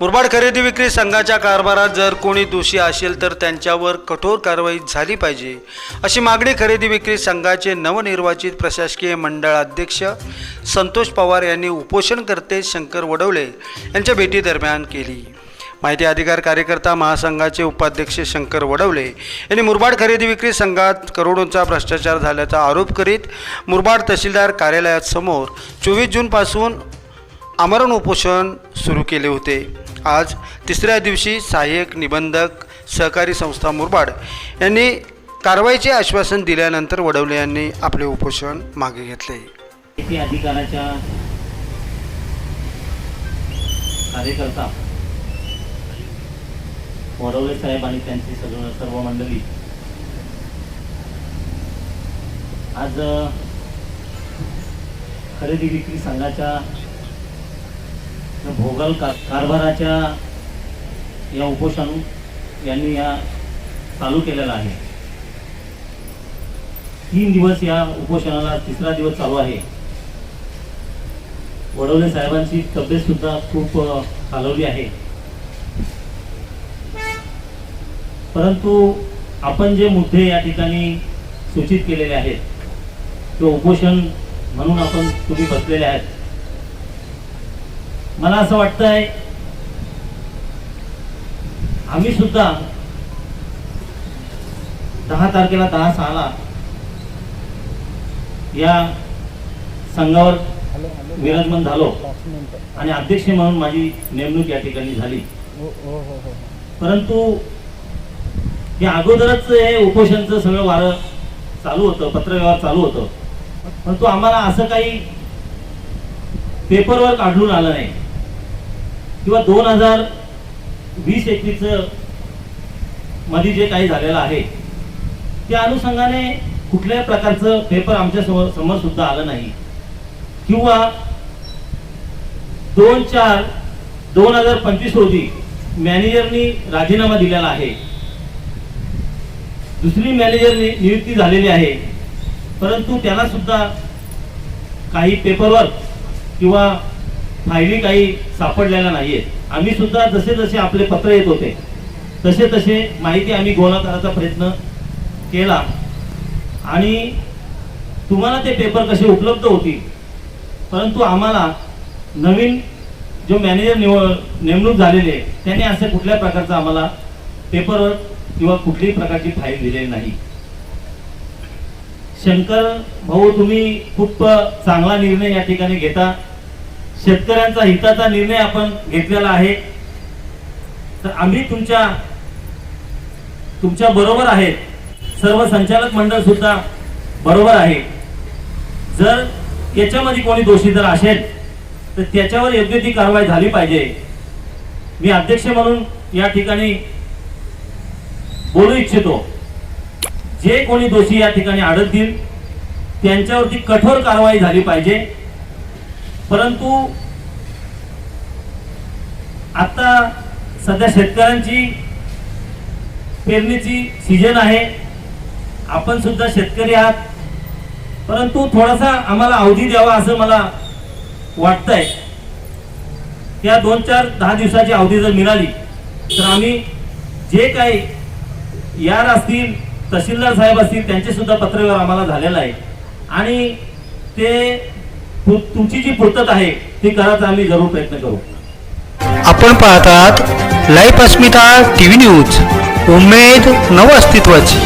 मुरबाड खरेदी विक्री संघाच्या कारभारात जर कोणी दोषी असेल तर त्यांच्यावर कठोर कारवाई झाली पाहिजे अशी मागणी खरेदी विक्री संघाचे नवनिर्वाचित प्रशासकीय मंडळ अध्यक्ष संतोष पवार यांनी उपोषणकर्ते शंकर वडवले यांच्या भेटीदरम्यान केली. माहिती अधिकार कार्यकर्ता महासंघाचे उपाध्यक्ष शंकर वडवले यांनी मुरबाड खरेदी विक्री संघात करोडोंचा भ्रष्टाचार झाल्याचा आरोप करीत मुरबाड तहसीलदार कार्यालयासमोर चोवीस जूनपासून आमरण उपोषण सुरू केले होते. आज तिसऱ्या दिवशी सहाय्यक निबंधक सहकारी संस्था मुरबाड यांनी कारवाईचे आश्वासन दिल्यानंतर वडवले यांनी आपले उपोषण मागे घेतले. अधिकाराच्या कार्यकर्ता वडवले साहेब आणि त्यांची सर्व सर्व मंडळी आज खरेदी विक्री संघाच्या भोगल का कारभाराच्या या उपोषण यांनी या चालू केलेला आहे. तीन दिवस या उपोषणाला तिसरा दिवस चालू आहे. वडवले साहेबांची तब्येत सुद्धा खूप अ, खालवली आहे. परंतु आपण जे मुद्दे या ठिकाणी सूचित केलेले आहेत ते उपोषण म्हणून आपण तुम्ही बसलेले आहेत मला असं वाटतंय आम्ही सुद्धा दहा तारखेला दहा सहाला या संघावर विराजमान झालो. आणि अध्यक्ष म्हणून माझी नेमणूक या ठिकाणी झाली. परंतु या अगोदरच हे उपोषणचं सगळं वारं चालू होतं पत्रव्यवहार चालू होतं. परंतु आम्हाला असं काही पेपरवर काढून आलं नाही. किंवा दोन हजार वीस एकवीसमध्ये जे काही झालेलं आहे त्या अनुषंगाने कुठल्याही प्रकारचं पेपर आमच्यासमोर समोर सुद्धा आलं नाही. किंवा दोन चार दोन हजार पंचवीस रोजी मॅनेजरनी राजीनामा दिलेला आहे. दुसरी मॅनेजरनी नियुक्ती झालेली आहे. परंतु त्यांना सुद्धा काही पेपरवर्क किंवा फायली काही सापडलेल्या नाहीयेत आम्ही सुद्धा जसे जसे आपले पत्र येत होते तसे तसे माहिती आम्ही गोळा करायचा प्रयत्न केला. आणि तुम्हाला ते पेपर कसे उपलब्ध होतील? परंतु आम्हाला नवीन जो मॅनेजर निव नेमणूक झालेले आहे त्याने असे कुठल्या प्रकारचं आम्हाला पेपरवर किंवा कुठल्याही प्रकारची फाईल दिलेली नाही. शंकर भाऊ तुम्ही खूप चांगला निर्णय या ठिकाणी घेता. शेतकऱ्यांचा हिताचा निर्णय आपण घेतलेला आहे. तर आम्ही तुमच्या तुमच्या बरोबर आहेत सर्व संचालक मंडळ सुद्धा बरोबर आहे. जर याच्यामध्ये कोणी दोषी जर असेल तर त्याच्यावर योग्य ती कारवाई झाली पाहिजे. मी अध्यक्ष म्हणून या ठिकाणी बोलू इच्छितो. जे कोणी दोषी या ठिकाणी आढळतील त्यांच्यावरती कठोर कारवाई झाली पाहिजे. परंतु आता सध्या शेतकऱ्यांची पेरणीची सीजन आहे. आपण सुद्धा शेतकरी आहात. परंतु थोडासा आम्हाला अवधी द्यावा असं मला वाटतंय. त्या दोन चार दहा दिवसाची अवधी जर मिळाली तर आम्ही जे काही यार असतील तहसीलदार साहेब असतील त्यांचे सुद्धा पत्रव्यवहार आम्हाला झालेला आहे. आणि ते तुमची जी पूर्तता आहे ती करायचा आम्ही जरूर प्रयत्न करू. आपण पाहतात live Asmita T V news उमेद नव अस्तित्वाची